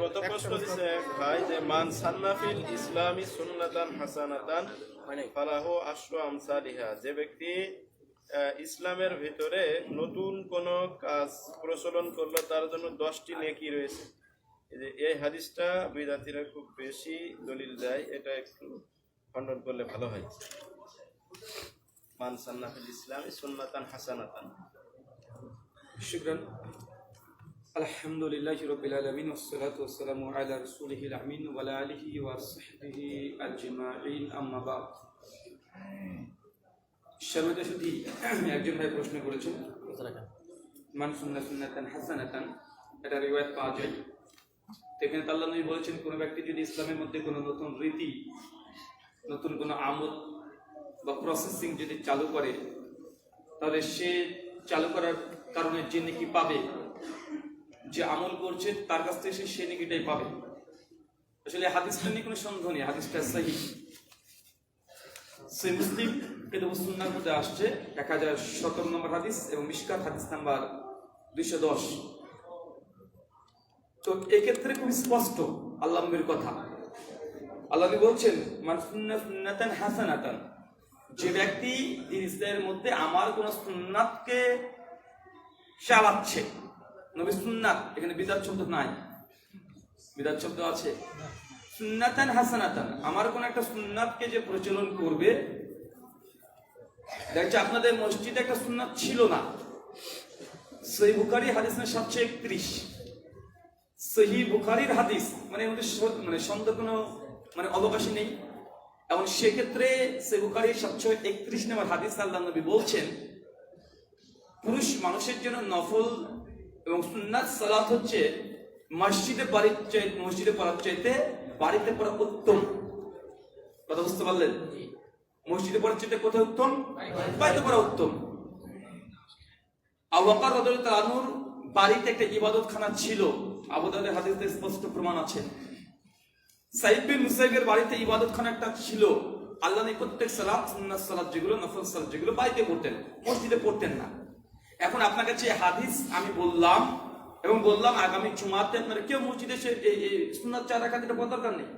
গত প্রশ্ন দিছে ভাই যে, মান সান্নাফিল ইসলামী সুন্নাতান হাসানাতান মানে ফালাহ আশ্র আমসালিহা। যে ব্যক্তি ইসলামের ভিতরে নতুন কোন কাজ প্রচলন করল, তার জন্য দশটি নেকি রয়েছে। যে, এই হাদিসটা বিদাতিরা খুব বেশি দলিল দেয়, এটা একটু খণ্ডন করলে ভালো হয়। মান সান্নাফিল ইসলামী সুন্নাতান হাসানাতান। আলহামদুলিল্লাহ রবিল আলমিন ওসলাত ওসালাম আল্লাহ রসুলহিল আমিন ওয়ালা আলহি ওয়াসহি আজমাইন আম্মাবাদ শর্মিতা সুধি একজন ভাই প্রশ্ন করেছেন মান সুন্না সুন্নাতান হাসানাতান, এটা রিওয়ায়ত পাওয়া যায়। এখানে তাল্লা নবী বলেছেন, কোনো ব্যক্তি যদি ইসলামের মধ্যে কোনো নতুন রীতি, নতুন কোনো আমল বা প্রসেসিং যদি চালু করে, তাহলে সে চালু করার কারণে যিনি কি পাবে। যে আমল করছে, তার কাছ থেকে সে সে নাকিটাই পাবে। আসলে হাদিসটা নিয়ে কোনো সন্দেহ নেই, হাদিসটা সহি। সে মুসলিম কিন্তু সুন্নার মধ্যে আসছে, এক হাজার সতেরো নম্বর হাদিস এবং মিশকাত হাদিস নাম্বার দুইশো দশ। তো এক্ষেত্রে খুব স্পষ্ট আল্লাহ কথা। আল্লাহ বলছেন, মান সুন্নাত সুন্নাতান হাসানাতান। যে ব্যক্তি ইসলামের মধ্যে আমার কোন সুন্নাতকে চালাচ্ছে নবী সুন্নাত, এখানে বিদাত শব্দ নাই। বিদাত শব্দ আছে। সুন্নাতান হাসানাতান, আমার কোন একটা সুন্নাতকে যে প্রচলন করবে দেখছে আপনাদের মসজিদে একটা সুন্নাত ছিল না। সেই বুখারি হাদিস না সাতশো একত্রিশ? সহি বুখারির হাদিস মানে মানে সন্দেহ কোনো মানে অবকাশই নেই। এবং সেক্ষেত্রে সে বুখারির সাতশো একত্রিশ নম্বর হাদিস আল্লাহ নবী বলছেন, পুরুষ মানুষের জন্য নফল এবং সুন্নাত সালাত হচ্ছে মসজিদে বাড়ির চাই মসজিদে পড়ার চাইতে বাড়িতে পড়া উত্তম। কথা বুঝতে পারলেন? মসজিদে পড়ার চাইতে কোথায় উত্তম? বাড়িতে পড়া উত্তম। আবাকার আনহুর বাড়িতে একটা ইবাদতখানা ছিল। আবুদাদের হাদিসে স্পষ্ট প্রমাণ আছে। সাইদ বিন মুসাইবের বাড়িতে ইবাদতখানা একটা ছিল। আল্লাহ প্রত্যেক সালাত সুন্নাত সালাত যেগুলো নফল সালাত যেগুলো বাড়িতে পড়তেন মসজিদে পড়তেন না। এখন আপনার কাছে হাদিস আমি বললাম এবং বললাম আগামী জুমাতে আপনারা কেউ মসজিদে এসে এই সুন্নাত চার পড়ার দরকার নেই।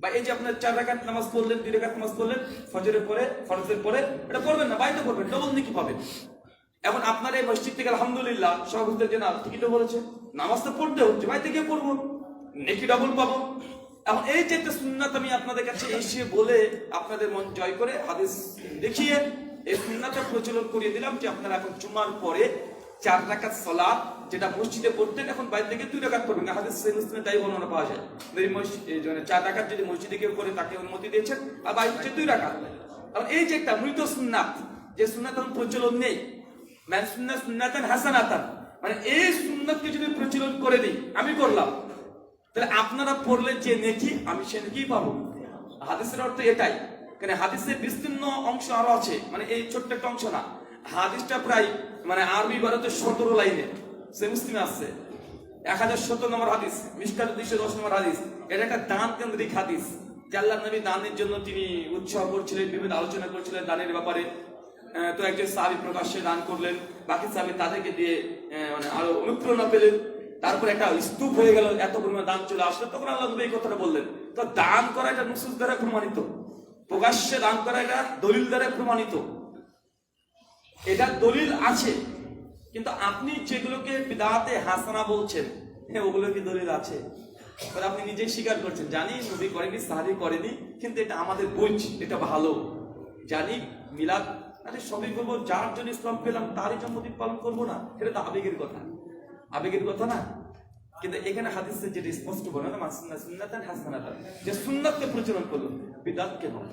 বা এই যে আপনার চার রাকাত নামাজ পড়লেন, দুই রাকাত নামাজ পড়লেন, ফজরের পরে, ফরজের পরে, এটা পড়বেন না, বাড়িতে পড়বেন ডবল নাকি পাবেন এখন আপনার এই মসজিদ থেকে আলহামদুলিল্লাহ সভাপতির জন্য ঠিকই বলেছে, নামাজ তো পড়তে হচ্ছে, বাড়িতে গিয়ে পড়ব, নেকি ডবল পাবো। এখন এই যে একটা সুন্নাত আমি আপনাদের কাছে এসে বলে আপনাদের মন জয় করে হাদিস দেখিয়ে এই সুন্নাতটা প্রচলন করিয়ে দিলাম যে আপনারা এখন জুমার পরে চার রাকাত সালাত যেটা মসজিদে পড়তেন, এখন বাইরে থেকে দুই রাকাত পড়বেন। হাদিস মুসলিমে তাই বর্ণনা পাওয়া যায়। যদি চার রাকাত যদি মসজিদে কেউ করে, তাকে অনুমতি দিয়েছেন, আর বাইরে হচ্ছে দুই রাকাত। এখন এই যে একটা মৃত সুন্নাত, যে সুন্নাত এখন প্রচলন নেই, মান সুন্নাত সুন্নাতান হাসানাতান মানে এই সুন্নাতকে যদি প্রচলন করে দিই, আমি করলাম। তাহলে আপনারা পড়লে যে নেকি, আমি সে নেকি পাবো। হাদিসের অর্থ এটাই। কেন হাদিসের বিস্তীর্ণ অংশ আরও আছে। মানে এই ছোট্ট একটা অংশ না। হাদিসটা প্রায় মানে আরবি ভারতের সতেরো লাইনে সে মুসলিমে আসছে এক হাজার সত্তর নম্বর হাদিস মিসকাত দুইশো দশ নম্বর হাদিস। এটা একটা দান কেন্দ্রিক হাদিস আল্লাহ নবী দানের জন্য তিনি উৎসাহ করছিলেন, বিভিন্ন আলোচনা করছিলেন দানের ব্যাপারে। তো একজন সাহাবি প্রকাশ্যে দান করলেন। বাকি সাহাবি তাদেরকে দিয়ে মানে আরও অনুপ্রেরণা পেলেন। তারপর একটা স্তূপ হয়ে গেল, এত পরিমাণ দান চলে আসলো। তখন আল্লাহ নবী এই কথাটা বললেন। তো দান করা এটা নুসুস দ্বারা প্রমাণিত। প্রকাশ্যে দান করা, এটা দলিল দ্বারা প্রমাণিত। এটা দলিল আছে, কিন্তু আপনি যেগুলোকে বিদাতে হাসানা বলছেন হ্যাঁ ওগুলো কি দলিল আছে। আপনি নিজেই স্বীকার করছেন, জানি নবী করেনি সাহাবি করেনি কিন্তু এটা আমাদের বুঝ, এটা ভালো। জানি মিলাদ, আরে সবই করব, যার জন্য ইসলাম পেলাম, তারই জন্মদিন পালন করব না এটা তো আবেগের কথা। আবেগের কথা না? কিন্তু এখানে হাদিসে যেটা স্পষ্ট বলে না সুন্নাতান হাসানাতান, যে সুন্নাতকে প্রচলন করল বিদাতকে নয়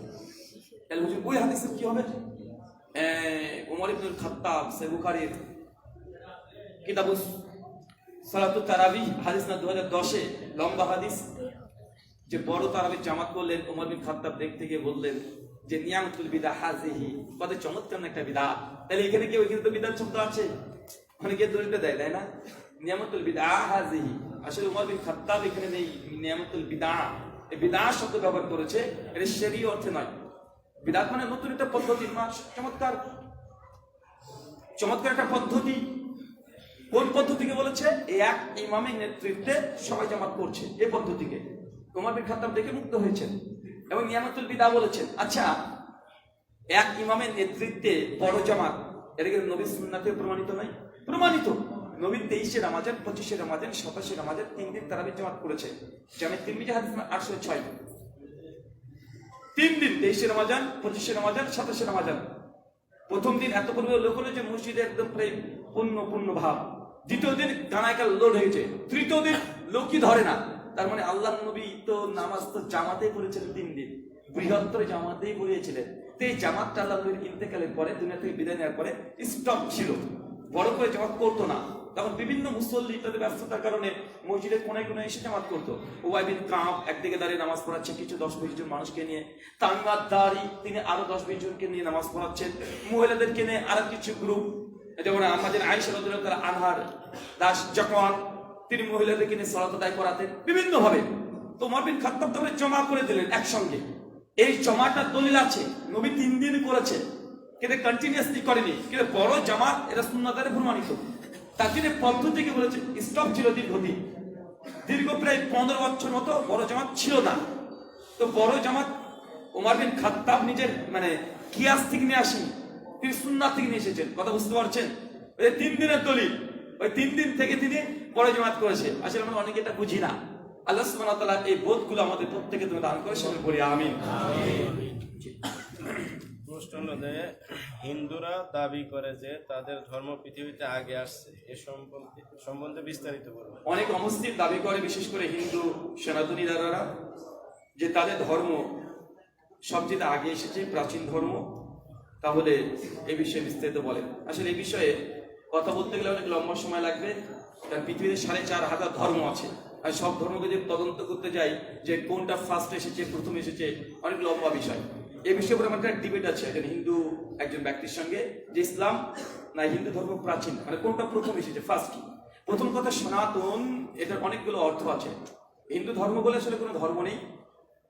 তাহলে বুঝুন ওই হাদিসে কি হবে? ওমর ইবনুল খাত্তাব সে বুখারীর কিতাবুস সালাতু তারাবি, হাদিস না দু লম্বা হাদিস, যে বড় তারাবি জামাত করলেন ওমর বিন খাত্তাব দেখতে গিয়ে বললেন যে, নিয়ামতুল বিদা হাজিহি কত চমৎকার একটা বিদা। তাহলে এখানে কি ওইখানে তো বিদাত শব্দ আছে? অনেকে দলিলটা দেয়, তাই না? নিয়ামতুল বিদা হাজিহি আসলে উমর বিন খাত্তাব এখানে নেই, নিয়ামতুল বিদা। এই বিদা শব্দ ব্যবহার করেছে, এটা সেরি অর্থে নয়। বিদাত মানে নতুন একটা পদ্ধতি চমৎকার। চমৎকার একটা পদ্ধতি। কোন পদ্ধতিকে বলেছে? এক ইমামের নেতৃত্বে সবাই জামাত করছে, এই পদ্ধতিকে। তোমার বিন দেখে মুক্ত হয়েছেন এবং নিয়ামতুল বিদা বলেছেন আচ্ছা এক ইমামের নেতৃত্বে বড় জামাত, এটা কি নবী সুন্নাতে প্রমাণিত নয়? প্রমাণিত। নবী তেইশে রামাজান, পঁচিশে রামাজান, সাতাশে রামাজান, তিন দিন তারাবি জামাত করেছে জামে তিন বিজে হাদিস আটশো ছয়। তিন দিন, তেইশে রামাজান, পঁচিশে রামাজান, সাতাশে রামাজান। প্রথম দিন এত পরিমাণ লোক হলো যে মসজিদে একদম প্রায় পূর্ণ পূর্ণ ভাব। দ্বিতীয় দিন গানায়কার লোড হয়েছে। তৃতীয় দিন লোকই ধরে না। তার মানে আল্লাহ নবী তো নামাজ তো জামাতে পড়েছিলেন তিন দিন। বৃহত্তর জামাতেই পড়িয়েছিলেন। তো এই জামাতটা আল্লাহ নবীর ইন্তেকালের পরে, দুনিয়া থেকে বিদায় নেওয়ার পরে স্টপ ছিল। বড় করে জামাত করতো না। তখন বিভিন্ন মুসল্লি তাদের ব্যস্ততার কারণে মসজিদের কোনায় কোনায় এসে জামাত করতো। ওয়াই বিন কাপ একদিকে দাঁড়িয়ে নামাজ পড়াচ্ছে, কিছু দশ বিশ জন মানুষকে নিয়ে। তাঙ্গার দাঁড়ি, তিনি আরও দশ বিশ জনকে নিয়ে নামাজ পড়াচ্ছেন। মহিলাদেরকে নিয়ে আরও কিছু গ্রুপ যেমন আমাদের আইসা তারা আনহার দাস যখন তিনি মহিলাদেরকে নিয়ে সলাত আদায় করাতেন বিভিন্ন ভাবে তোমার বিন খাত্তাব তবে জমা করে দিলেন একসঙ্গে। এই জমাটা দলিল আছে, নবী তিন দিন করেছে। কিন্তু কন্টিনিউয়াসলি করেনি। কিন্তু বড় জামাত, এটা সুন্নাতারে প্রমাণিত। তার জন্য পদ্ধতিকে বলেছে স্টপ ছিল দীর্ঘদিন। দীর্ঘ প্রায় পনেরো বছর মতো বড় জামাত ছিল না। তো বড় জামাত ওমর বিন খাত্তাব নিজের মানে কিয়াস থেকে নিয়ে আসেনি, তিনি সুন্নাত থেকে নিয়ে এসেছেন। কথা বুঝতে পারছেন? ওই তিন দিনের দলিল, ওই তিন দিন থেকে তিনি বড় জামাত করেছে। আসলে আমরা অনেকে এটা বুঝি না। আল্লাহ সুবহানাহু তাআলা এই বোধগুলো আমাদের প্রত্যেকে তুমি দান করে সকলে বলি আমিন। প্রশ্ন হিন্দুরা দাবি করে যে তাদের ধর্ম পৃথিবীতে আগে আসছে। এ সম্পর্কে সম্বন্ধে বিস্তারিত বলবেন অনেক অমুসলিম দাবি করে, বিশেষ করে হিন্দু সনাতনী দাদারা, যে তাদের ধর্ম সবচেয়ে আগে এসেছে, প্রাচীন ধর্ম। তাহলে এ বিষয়ে বিস্তারিত বলেন। আসলে এই বিষয়ে কথা বলতে গেলে অনেক লম্বা সময় লাগবে। কারণ পৃথিবীতে সাড়ে চার হাজার ধর্ম আছে। আর সব ধর্মকে যদি তদন্ত করতে যাই, যে কোনটা ফার্স্ট এসেছে, প্রথম এসেছে, অনেক লম্বা বিষয়। এই বিষয়ে উপরে আমার একটা ডিবেট আছে, একজন হিন্দু, একজন ব্যক্তির সঙ্গে, যে ইসলাম না হিন্দু ধর্ম প্রাচীন মানে কোনটা প্রথম এসেছে ফার্স্ট কি? প্রথম কথা সনাতন, এটার অনেকগুলো অর্থ আছে। হিন্দু ধর্ম বলে আসলে কোনো ধর্ম নেই।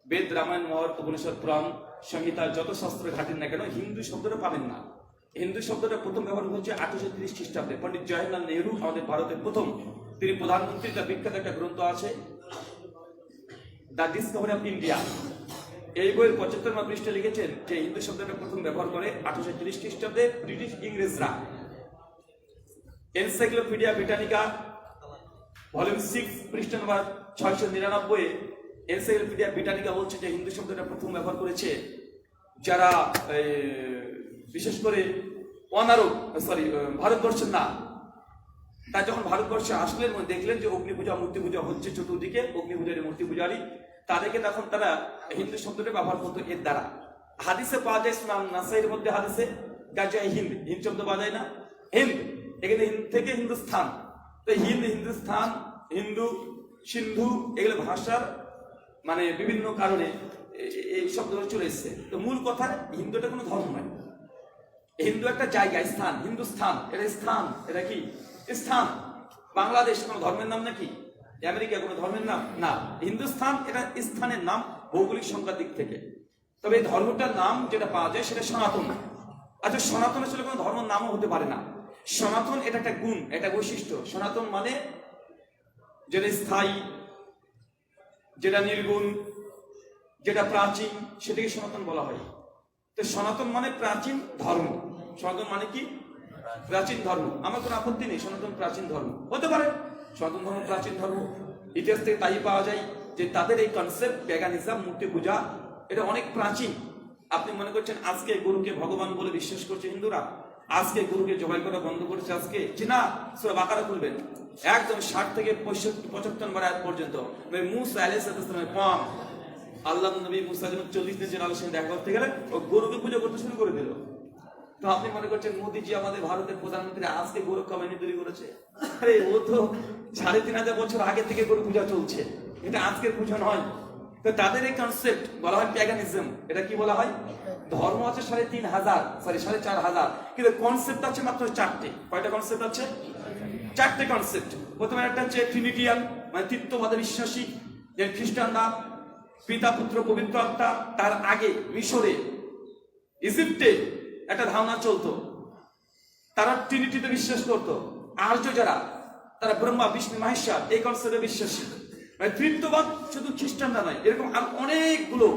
বেদ, রামায়ণ, মহাভারত, উপনিষদ, পুরাণ, সংহিতা, যত শাস্ত্র ঘাটেন না কেন, হিন্দু শব্দটা পাবেন না। হিন্দু শব্দটা প্রথম ব্যবহার হচ্ছে আঠারোশো তিরিশ খ্রিস্টাব্দে। পণ্ডিত জওয়াহরলাল নেহরু আমাদের ভারতের প্রথম। তিনি প্রধানমন্ত্রী, তার বিখ্যাত একটা গ্রন্থ আছে, দ্য ডিসকভারি অফ ইন্ডিয়া। এই বইয়ের পঁচাত্তর মা পৃষ্ঠে লিখেছেন যে হিন্দু শব্দটা প্রথম ব্যবহার করে আঠারোশো তিরিশ খ্রিস্টাব্দে ব্রিটিশ ইংরেজরা। এনসাইক্লোপিডিয়া ব্রিটানিকা ভলিউম সিক্স পৃষ্ঠা নম্বর ছয়শো নিরানব্বই এনসাইক্লোপিডিয়া ব্রিটানিকা বলছে যে হিন্দু শব্দটা প্রথম ব্যবহার করেছে যারা বিশেষ করে অনারব সরি ভারতবর্ষের না। তার যখন ভারতবর্ষে আসলেন, দেখলেন যে অগ্নি পূজা মূর্তি পূজা হচ্ছে চতুর্দিকে অগ্নি পূজারী মূর্তি পূজারী তাদেরকে তখন তারা হিন্দু শব্দটা ব্যবহার করতো এর দ্বারা। হাদিসে পাওয়া যায় সুনাম নাসাইয়ের মধ্যে হাদিসে গাজায় হিন্দ। হিন্দ শব্দ পাওয়া যায় না। হিন্দ, এখানে হিন্দ থেকে হিন্দুস্থান। তো হিন্দ, হিন্দুস্থান, হিন্দু, সিন্ধু, এগুলো ভাষার মানে বিভিন্ন কারণে এই শব্দগুলো চলে এসছে। তো মূল কথা, হিন্দুটা কোনো ধর্ম নয়। হিন্দু একটা জায়গা, স্থান, হিন্দুস্থান। এটা স্থান, এটা কি? স্থান। বাংলাদেশ কোনো ধর্মের নাম নাকি? আমেরিকা কোনো ধর্মের নাম? না। হিন্দুস্থান, এটা স্থানের নাম ভৌগোলিক সংখ্যার দিক থেকে। তবে এই ধর্মটার নাম যেটা পাওয়া যায় সেটা সনাতন। আচ্ছা সনাতন আসলে কোনো ধর্মের নামও হতে পারে না। সনাতন এটা একটা গুণ, এটা বৈশিষ্ট্য। সনাতন মানে যেটা স্থায়ী, যেটা নির্গুণ, যেটা প্রাচীন, সেটাকে সনাতন বলা হয়। তো সনাতন মানে প্রাচীন ধর্ম। সনাতন মানে কি? প্রাচীন ধর্ম। আমার কোনো আপত্তি নেই, সনাতন প্রাচীন ধর্ম। হতে পারে। সনাতন ধর্ম প্রাচীন ধর্ম। ইতিহাস থেকে তাই পাওয়া যায় যে তাদের এই কনসেপ্ট প্যাগানিজম মূর্তি পূজা, এটা অনেক প্রাচীন। আপনি মনে করছেন আজকে গুরুকে ভগবান বলে বিশ্বাস করছে হিন্দুরা? আজকে গুরুকে জবাই করা বন্ধ করেছে আজকে? যে না, সুরা বাকারা খুলবেন। একদম ষাট থেকে পঁয়ষট্টি, পঁচাত্তর বার পর্যন্ত। পাম। আল্লাহ নবী মুসা চল্লিশ দিন আলোচনা দেখা করতে গেলে ও গরুকে পুজো করতে শুরু করে দিল। তো আপনি মনে করছেন মোদিজি আমাদের ভারতের প্রধানমন্ত্রী আজকে গরু কমিটি তৈরি করেছে? আরে, ও তো সাড়ে তিন হাজার বছর আগে থেকে গরু পূজা চলছে। এটা আজকের পূজা নয়। তো তাদের এই কনসেপ্ট বলা হয় প্যাগানিজম এটা কি বলা হয়? ধর্ম আছে সাড়ে তিন হাজার সরি সাড়ে চার হাজার। কিন্তু কনসেপ্ট আছে মাত্র চারটে। কয়টা কনসেপ্ট আছে? চারটে কনসেপ্ট প্রথমে একটা হচ্ছে ট্রিনিটিয়ান মানে তৃত্ববাদে বিশ্বাসী যে খ্রিস্টানরা পিতা, পুত্র, পবিত্র আত্মা, তার আগে মিশরে, ইজিপ্টে একটা ধারণা চলতো। তারা ট্রিনিটিতে বিশ্বাস করত। আর্য যারা, তারা ব্রহ্মা, বিষ্ণু, মহেশ্বর, এই কনসেপ্টে বিশ্বাসী। মানে তৃপ্তবাদ শুধু খ্রিস্টানরা নয়, এরকম আর অনেকগুলো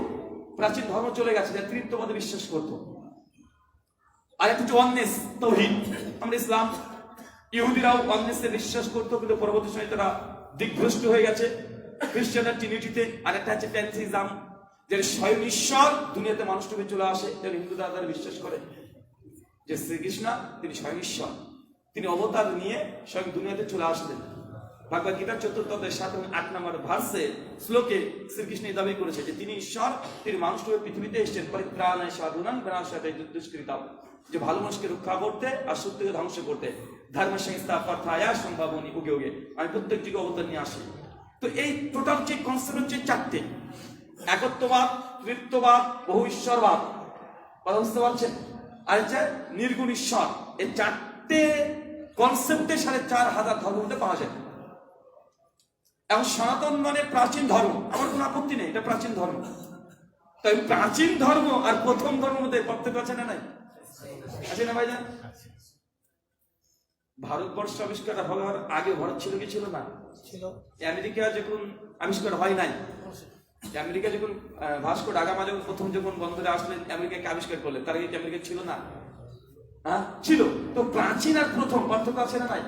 প্রাচীন ধর্ম চলে গেছে যারা তৃপ্তবাদে বিশ্বাস করতো। আর একটা হচ্ছে অন্নেস তৌহিদ। আমরা ইসলাম, ইহুদিরাও অন্নেসে বিশ্বাস করতো, কিন্তু পরবর্তী সময় তারা দিগ্ভ্রষ্ট হয়ে গেছে। খ্রিস্টানরা ট্রিনিটিতে আর একটা আছে প্যান্থিজম যেটা স্বয়ং ঈশ্বর দুনিয়াতে মানুষ রূপে চলে আসে যেটা হিন্দু দাদারা বিশ্বাস করে। যে শ্রীকৃষ্ণ, তিনি স্বয়ং ঈশ্বর। তিনি অবতার নিয়ে স্বয়ং দুনিয়াতে চলে আসলেন। ভগবত গীতার চতুর্থ সাত এবং আট নম্বর ভার্সে শ্লোকে শ্রীকৃষ্ণ দাবি করেছে যে তিনি ঈশ্বর, তিনি মানুষ রূপে পৃথিবীতে এসেছেন। পরিত্রাণায় সাধুনান বিনাশায় দুষ্কৃতাম যে ভালো মানুষকে রক্ষা করতে আর সত্যকে ধ্বংস করতে। ধর্ম সংস্থা পাঠায়া সম্ভাবনী উগে উগে। আমি প্রত্যেক যুগে অবতার নিয়ে আসি। তো এই টোটাল যে কনসেপ্ট হচ্ছে চারটে। একত্ববাদ, তৃত্ববাদ, বহু ঈশ্বরবাদ। কথা বুঝতে পারছেন? আর হচ্ছে নির্গুণ ঈশ্বর এই চারটে কনসেপ্টে সাড়ে চার হাজার ধর্মতে পাওয়া যায়। এবং সনাতন মানে প্রাচীন ধর্ম আমার কোনো আপত্তি নেই এটা প্রাচীন ধর্ম। তাই প্রাচীন ধর্ম আর প্রথম ধর্ম মধ্যে পার্থক্য আছে না নাই? আছে না ভাইজান? ভারতবর্ষ আবিষ্কার হওয়ার আগে ভারত ছিল কি ছিল না? ছিল। আমেরিকা যখন আবিষ্কার হয় নাই আমেরিকা যখন ভাস্কো ডাগামা যখন প্রথম যখন বন্দরে আসলেন, আমেরিকাকে আবিষ্কার করলেন, তার আগে আমেরিকা ছিল না? হ্যাঁ? ছিল। তো প্রাচীন আর প্রথম, পার্থক্য আছে না নাই?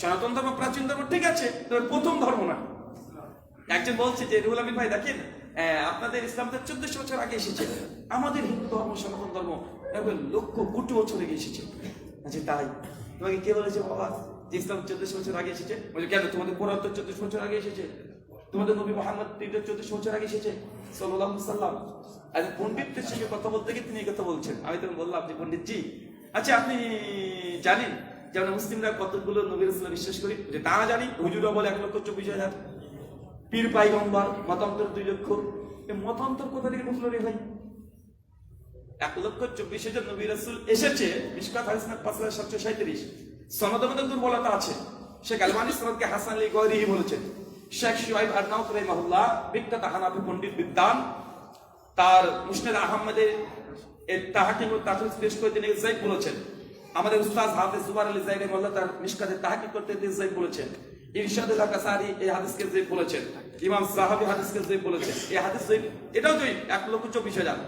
সনাতন ধর্ম, প্রাচীন ধর্ম ঠিক আছে, তবে প্রথম ধর্ম না। একজন বলছে যে, রুহুল আমিন ভাই, দেখেন আপনাদের ইসলাম তো চোদ্দশো বছর আগে এসেছে। আমাদের হিন্দু ধর্ম, সনাতন ধর্ম লক্ষ কোটি বছর আগে এসেছে। আচ্ছা তাই। তোমাকে কে বলেছে, বাবা, যে ইসলাম চোদ্দশো বছর আগে এসেছে? বলছে, কেন? তোমাদের তো চোদ্দশো বছর আগে এসেছে। তোমাদের নবী মোহাম্মদ তিনি চোদ্দশো বছর আগে এসেছে সাল্লাহ সাল্লাম আর পণ্ডিতদের সঙ্গে কথা বলতে গিয়ে তিনি কথা বলছেন। আমি তখন বললাম যে পণ্ডিতজি আচ্ছা আপনি জানেন যে আমরা মুসলিমরা কতগুলো নবীর ইসলাম বিশ্বাস করি? যে তা জানি, হুজুরা বলে এক লক্ষ চব্বিশ হাজার। পীর, পাইগম্বর, মতান্তর দুই লক্ষ। মতান্তর কোথা থেকে ঢুকলো রে ভাই? এক লক্ষ চব্বিশ হাজার নবী রাসুল এসেছে, মিসকাত হাদিস পাঁচ হাজার সাতশো সাঁত্রিশ সনদ দুর্বলতা আছে। শেখ আলমানি সনদকে হাসান আলী গৌরিহি বলেছেন। শেখ শুয়াইব আরনাউত রহিমাহুল্লাহ বিখ্যাত হানাফি পণ্ডিত বিদ্যান তার মুসনাদ আহমদের তাহাকিম পেশ করে তিনি জাইদ বলেছেন। আমাদের উস্তাদ হাফেজ জুবার আলী রহিমাহুল্লাহ তার তাহাকিক করতে তিনি বলেছেন। কাসারি এই হাদিসকে জাইদ বলেছেন, ইমাম সাহাবী হাদিসকে জাইদ বলেছেন, এই হাদিস জাইদ এটাও জয়ী এক লক্ষ চব্বিশ হাজার।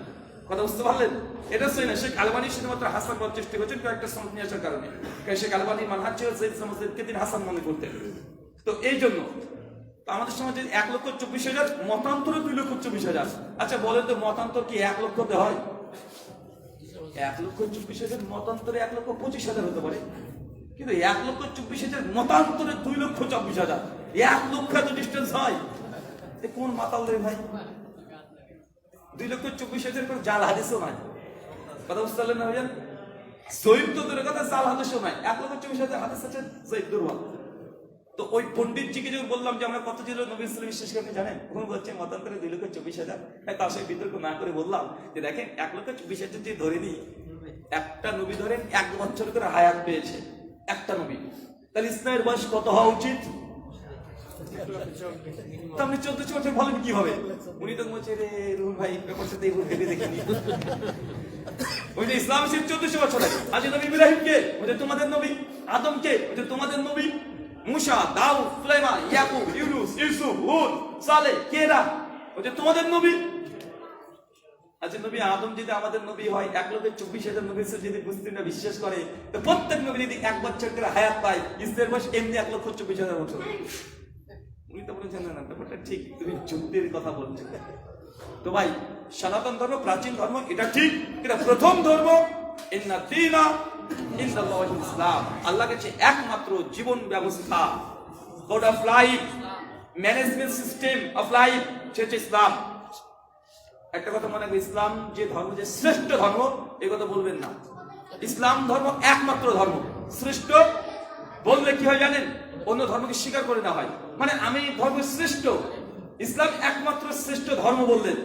কথা বুঝতে পারলেন? এটা সই শেখ আলবানি শুধুমাত্র হাসান বলার চেষ্টা করছেন কয়েকটা নিয়ে আসার কারণে। শেখ আলবানি মানহাজ সমাজকে তিনি হাসান মনে করতেন। তো এই জন্য আমাদের সমাজে এক লক্ষ চব্বিশ হাজার, মতান্তর দুই লক্ষ চব্বিশ হাজার আচ্ছা বলেন তো মতান্তর কি এক লক্ষতে হয়? এক লক্ষ চব্বিশ হাজার মতান্তরে এক লক্ষ পঁচিশ হাজার হতে পারে। কিন্তু এক লক্ষ চব্বিশ হাজার মতান্তরে দুই লক্ষ চব্বিশ হাজার। এক লক্ষ এত ডিস্টেন্স হয়। কোন মাতাল রে ভাই? দুই লক্ষ চব্বিশ হাজার করে জাল হাদিসও নাই। কথা বুঝতে পারলেন না ভাইজান? সৈব তো দূরের কথা, জাল হাদিসও নাই। এক লক্ষ চব্বিশ হাজার হাদিস আছে সৈব দুর্বল তো ওই পণ্ডিতজিকে যখন বললাম যে, আমরা কত ছিল নবী ইসলাম বিশ্বাস করি আপনি জানেন? তখন বলছে, মতান্তরে দুই লক্ষ চব্বিশ হাজার। তাই তার সাথে বিতর্ক না করে বললাম যে, দেখেন, এক লক্ষ চব্বিশ হাজার যদি ধরে নিই একটা নবী ধরেন, এক বছর করে হায়াত পেয়েছে, একটা নবী। তাহলে ইসলামের বয়স কত হওয়া উচিত? আপনি চোদ্দশো বছর বলেন কি হবে? উনি তো বলছে, রে রুহুল ভাই তো এইভাবে ভেবে দেখিনি। ওই যে ইসলাম এসে চোদ্দশো বছর আগে। আজ নবী ইব্রাহিমকে, ওই তোমাদের নবী, আদমকে, ওই তোমাদের নবী মুসা দাউ সুলাইমান, ইয়াকুব, ইউনুস, ইউসুফ, হুদ সালে কেরা? ওই তোমাদের নবী? আচ্ছা নবী আদম যদি আমাদের নবী হয়, এক লক্ষ চব্বিশ হাজার নবী যদি মুসলিমরা বিশ্বাস করে, তো প্রত্যেক নবী যদি এক বছর করে হায়াত পায় ইসলামের বয়স এমনি এক লক্ষ চব্বিশ হাজার বছর। উনি তো বলেছেন, না ব্যাপারটা ঠিক, তুমি যুক্তির কথা বলছো। তো ভাই, সনাতন ধর্ম, প্রাচীন ধর্ম, এটা ঠিক, এটা প্রথম ধর্ম দিনা ইন্দাল্লাহি ইসলাম আল্লাহ কাছে একমাত্র জীবন ব্যবস্থা of life management system of life সেটা ইসলাম। একটা কথা মনে ইসলাম যে ধর্ম, যে শ্রেষ্ঠ ধর্ম কথা বলবেন না। ইসলাম ধর্ম একমাত্র ধর্ম। শ্রেষ্ঠ বললে কি হয় জানেন? অন্য ধর্মকে স্বীকার করে না হয়। মানে আমি ধর্ম শ্রেষ্ঠ। ইসলাম একমাত্র শ্রেষ্ঠ ধর্ম বললেন।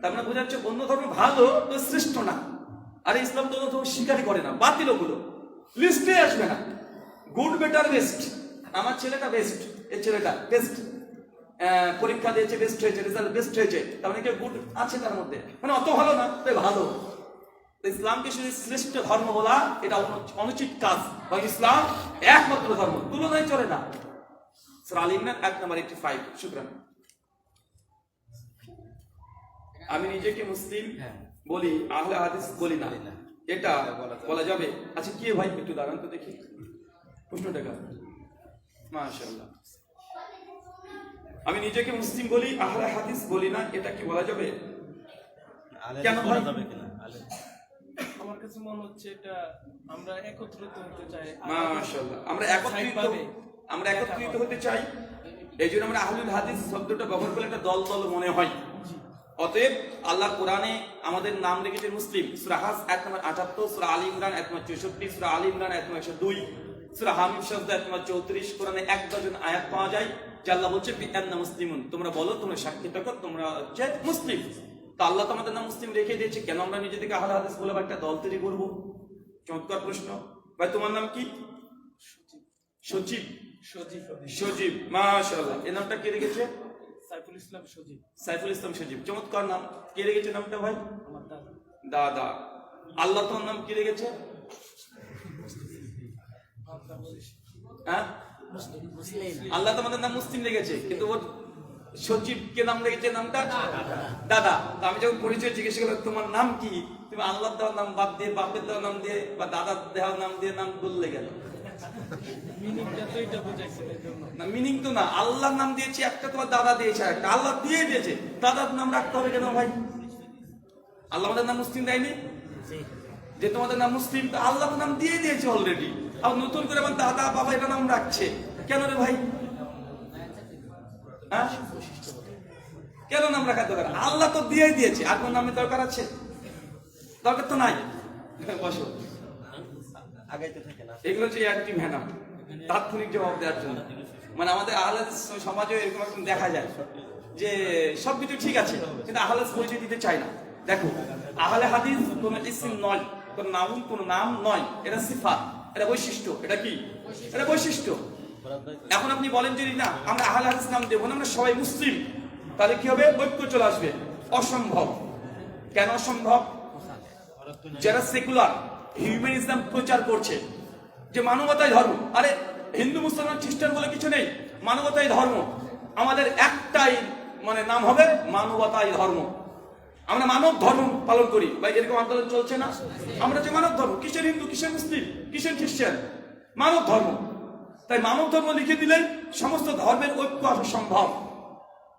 তার মানে বোঝা যাচ্ছে অন্য ধর্ম ভালো, তো শ্রেষ্ঠ না। আর ইসলাম তো স্বীকারই করে না, বাতিল ওগুলো। লিস্টে আসবে না। গুড বেটার বেস্ট আমার ছেলেটা বেস্ট এই ছেলেটা বেস্ট পরীক্ষা দিয়েছে বেস্ট হয়েছে রেজাল্ট বেস্ট হয়েছে। তার মানে কি গুড আছে তার মধ্যে। মানে অত ভালো না, তাই ভালো। ইসলামকে শুধু শ্রেষ্ঠ ধর্ম বলা, এটা অনু- অনুচিত কাজ। কারণ ইসলাম একমাত্র ধর্ম, তুলনায় চলে না। ইমরান, এক নাম্বার এইটি ফাইভ আমি নিজেকে মুসলিম? বলি আহলে হাদিস বলি না। এটা বলা যাবে। আচ্ছা কি ভাই? একটু দাঁড়ান তো দেখি। প্রশ্নটা কার? মাশাআল্লাহ। আমি নিজেকে মুসলিম বলি আহলে হাদিস বলি না এটা কি বলা যাবে? কেন ভাই? আমার কাছে মনে হচ্ছে এটা আমরা একত্রিত হতে চাই। মাশাআল্লাহ। আমরা একত্রিত আমরা একত্রিত হতে চাই। এই জন্য আমরা আহলুল হাদিস শব্দটা ব্যবহার করলে একটা দল দল মনে হয়। অতএব আল্লাহ কোরআনে আমাদের নাম রেখেছে মুসলিম। সূরা হাস এক নম্বর আটাত্তর সূরা আলী ইমরান এক নম্বর চৌষট্টি সূরা আলী ইমরান এক নম্বর একশো দুই সূরা হামিদ শব্দ এক নম্বর চৌত্রিশ কোরআনে এক ডজন আয়াত পাওয়া যায় যে আল্লাহ বলছে বিআন্না মুসলিমুন। তোমরা বলো তোমরা সাক্ষী থাকো তোমরা হচ্ছে মুসলিম। তো আল্লাহ তো আমাদের নাম মুসলিম রেখে দিয়েছে কেন আমরা নিজেদেরকে আহলে হাদিস বলে একটা দল তৈরি করব? চমৎকার প্রশ্ন। ভাই তোমার নাম কি? সচিব সজীব। সজীব। মাশাআল্লাহ। এই নামটা কে রেখেছে? সাইফুল ইসলাম সজীব। সাইফুল ইসলাম সজীব। চমৎকার নাম। কে রেখেছে নামটা ভাই? আমার দাদা। দাদা। আল্লাহ তোমার নাম কি রেখেছে? হ্যাঁ? আল্লাহ তোমাদের নাম মুসলিম রেখেছে কিন্তু ওর সচিব কে নাম রেখেছে নামটা? দাদা। তো আমি যখন পরিচয় জিজ্ঞেস করলাম তোমার নাম কি? তুমি আল্লাহ দেওয়ার নাম বাদ দিয়ে বাপের দেওয়ার নাম দিয়ে বা দাদার দেওয়ার নাম দিয়ে নাম বললে গেল না মিনিং তো না আল্লাহর নাম দিয়েছে একটা তোমার দাদা দিয়েছে একটা আল্লাহ দিয়ে দিয়েছে। দাদার নাম রাখতে হবে কেন ভাই? আল্লাহ আমাদের নাম মুসলিম দেয়নি? যে তোমাদের নাম মুসলিম তো আল্লাহ নাম দিয়ে দিয়েছে অলরেডি আর নতুন করে আমার দাদা বাবা এটা নাম রাখছে। কেন রে ভাই? হ্যাঁ? কেন নাম রাখার দরকার? আল্লাহ তো দিয়ে দিয়েছে। আর কোন নামের দরকার আছে? দরকার তো নাই। বসো। এগুলো হচ্ছে অ্যাক্টিভ হ্যানা তাৎক্ষণিক জবাব দেওয়ার জন্য। মানে আমাদের আহলাদ সমাজে এরকম একদম দেখা যায় যে সবকিছু ঠিক আছে কিন্তু আহলাদ পরিচয় দিতে চায় না। দেখো আহলে হাদিস কোন ইসিম নয় কোন নাম কোন নাম নয় এটা সিফাত এটা বৈশিষ্ট্য এটা কি? এটা বৈশিষ্ট্য। এখন আপনি বলেন যদি না আমরা আহলে হাদিস নাম দেবো না আমরা সবাই মুসলিম তাহলে কি হবে? ঐক্য চলে আসবে। অসম্ভব। কেন অসম্ভব? যারা সেকুলার হিউম্যানিজম প্রচার করছে। যে মানবতাই ধর্ম। আরে, হিন্দু, মুসলমান, খ্রিস্টান বলে কিছু নেই। মানবতাই ধর্ম। আমাদের একটাই মানে নাম হবে মানবতাই ধর্ম। আমরা মানব ধর্ম পালন করি। বা এরকম আন্দোলন চলছে না? আমরা যে মানব ধর্ম, কিসের হিন্দু, কিসের মুসলিম, কিসের খ্রিস্টান? মানব ধর্ম। তাই মানব ধর্ম লিখে দিলে সমস্ত ধর্মের ঐক্য আসা সম্ভব।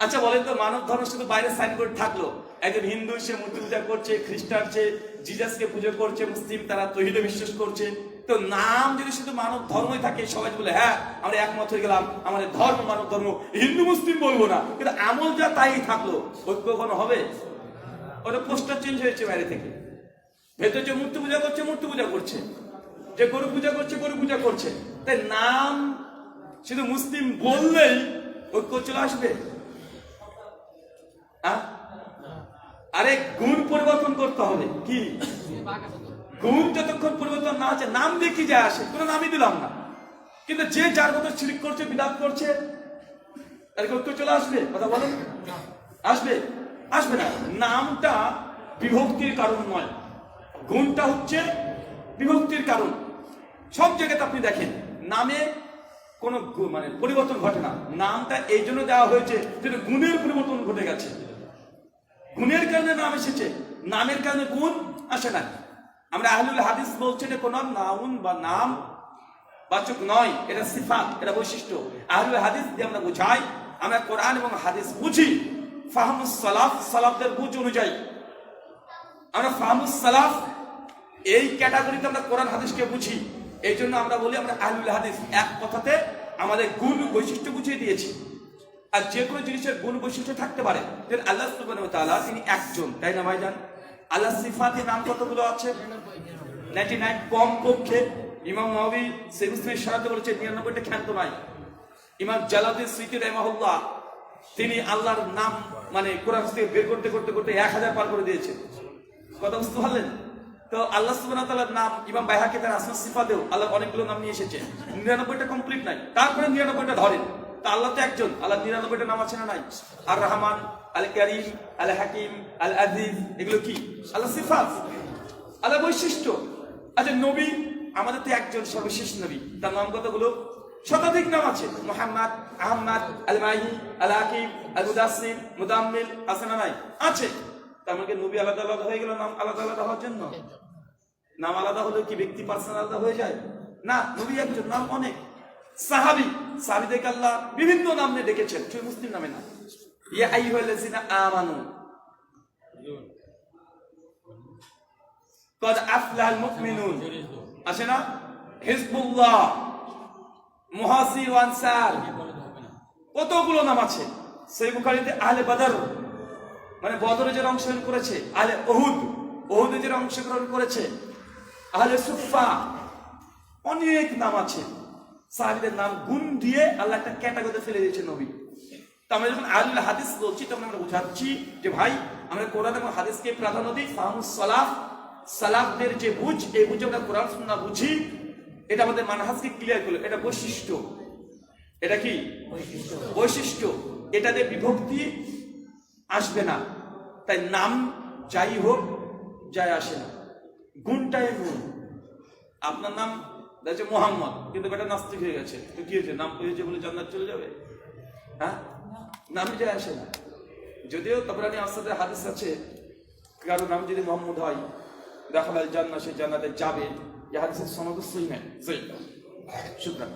আচ্ছা বলেন তো, মানব ধর্ম শুধু বাইরে সাইনবোর্ড থাকল। একজন হিন্দু, সে মূর্তি পূজা করছে, খ্রিস্টান, সে জিজাসকে পুজো করছে, মুসলিম, তারা তহিদে বিশ্বাস করছে। তো নাম যদি শুধু মানব ধর্মই থাকে, সবাই বলে হ্যাঁ আমরা একমত হয়ে গেলাম, আমাদের ধর্ম, মানব ধর্ম, হিন্দু, মুসলিম বলব না। কিন্তু আমল যা, তাই থাকল। ঐক্য কোনো হবে? ওটা পোস্টার চেঞ্জ হয়েছে বাইরে থেকে। ভেতরে যে মূর্তি পূজা করছে, মূর্তি পূজা করছে। যে গরু পূজা করছে, গরু পূজা করছে। তাই নাম শুধু মুসলিম বললেই ঐক্য চলে আসবে? আরে গুণ পরিবর্তন করতে হবে। কি? গুণ যতক্ষণ পরিবর্তন না আছে নাম দিয়ে কি যায় আসে? কোনো নামই দিলাম না। কিন্তু যে যার মতো শিরিক করছে, বিদাত করছে, তার কি ঐক্য চলে আসবে? কথা বলেন আসবে? আসবে না। নামটা বিভক্তির কারণ নয়। গুণটা হচ্ছে বিভক্তির কারণ। সব জায়গাতে আপনি দেখেন, নামে কোনো মানে পরিবর্তন ঘটে না। নামটা এই জন্য দেওয়া হয়েছে যে গুণের পরিবর্তন ঘটে গেছে। গুণের কারণে নাম এসেছে। নামের কারণে গুণ আসে না। আমরা আহলুল হাদিস বলছি এটা কোন নাউন বা নাম বাচক নয়, এটা সিফাত, এটা বৈশিষ্ট্য। আহলুল হাদিস দিয়ে আমরা বুঝাই, আমরা কোরআন এবং হাদিস বুঝি। ফাহমুস সালাফ, সালাফদের বুঝ অনুযায়ী। আমরা ফাহমুস সালাফ, এই ক্যাটাগরিতে আমরা কোরআন হাদিসকে বুঝি। এই জন্য আমরা বলি আমরা আহলুল হাদিস এক কথাতে আমাদের গুণ বৈশিষ্ট্য বুঝিয়ে দিয়েছি। আর যে কোনো জিনিসের গুণ বৈশিষ্ট্য থাকতে পারে। যেন আল্লাহ সুবহানাহু ওয়া তাআলা তিনি একজন। তাই না ভাইজান? আল্লাহ সিফাতের নাম কতগুলো আছে? নাইনটি নাইন কম পক্ষে ইমাম নবী সেই মুসলিমের সাহায্য বলেছে নিরানব্বইটা খ্যান্ত নাই ইমাম জালাউদ্দিন স্মৃতি রহমাহুল্লাহ, তিনি আল্লাহর নাম মানে কোরআন থেকে বের করতে করতে করতে এক হাজার পার করে দিয়েছে কথা বুঝতে পারলেন? তো আল্লাহ সুবহানাহু ওয়া নাম ইমাম বাইহাকি তার আসমান সিফাতেও আল্লাহ অনেকগুলো নাম নিয়ে এসেছে। নিরানব্বইটা কমপ্লিট নাই। তারপরে নিরানব্বইটা ধরেন। তা আল্লাহ তো একজন। আল্লাহ নিরানব্বইটা নাম আছে না নাই? আর রহমান আল করিম আল হাকিম আল আজিজ এগুলো কি? আল্লাহ সিফাত। আল্লাহ বৈশিষ্ট্য। আচ্ছা নবী আমাদের তো একজন সর্বশেষ নবী। তার নাম কতগুলো শতাধিক নাম আছে। মোহাম্মদ, আহম্মদ আল মাহি আল হাকিম আল মুদাসির মুদাম্মিল আছে না নাই? আছে। তার মানে নবী আলাদা আলাদা হয়ে গেল, নাম আলাদা আলাদা হওয়ার জন্য? নাম আলাদা হলে কি ব্যক্তি পার্সোনাল আলাদা হয়ে যায়? না, নবী একজন, নাম অনেক। সাহাবি, সাহাবিদেরকে আল্লাহ বিভিন্ন নাম নিয়ে ডেকেছেন। শুধু মুসলিম নামে না। ইয়া আইয়ুহাল্লাযিনা আমানু। কদ আফলাল মুমিনুন। আছে না? হিজবুল্লাহ, মুহাসির আনসার। কতগুলো নাম আছে? সেই বুখারীতে আহলে বদর মানে বদরে যারা অংশগ্রহণ করেছে, আহলে ওহুদ ওহুদে যারা অংশগ্রহণ করেছে, আহলে সুফা অনেক নাম আছে। সাহাবিদের নাম গুণ দিয়ে আল্লাহ একটা ক্যাটাগরিতে ফেলে দিয়েছে নবী। তো আমরা যখন আল হাদিস বলছি তখন আমরা বোঝাচ্ছি যে ভাই আমরা কোরআন এবং হাদিসকে প্রাধান্য দিই ফাহমুস সালাফ সালাফদের যে বুঝ এই বুঝে আমরা কোরআন সুন্নাহ বুঝি। এটা আমাদের মানহাজকে ক্লিয়ার করল। এটা বৈশিষ্ট্য। এটা কি? বৈশিষ্ট্য। এটাতে বিভক্তি আসবে না। তাই নাম যাই হোক যাই আসে না। গুণটাই গুণ। আপনার নাম দেখছে মোহাম্মদ। কিন্তু বেটা নাস্তিক হয়ে গেছে। তো কি হয়েছে? নাম হয়েছে বলে জান্নাত চলে যাবে? হ্যাঁ? নামে যায় আসে না। যদিও তবরানি আসাদের হাদিস আছে, কারও নাম যদি মোহাম্মদ হয় দেখাল জান্না সে জান্নাতে যাবে। এই হাদিসের সনদ সই নাই। শুক্রান।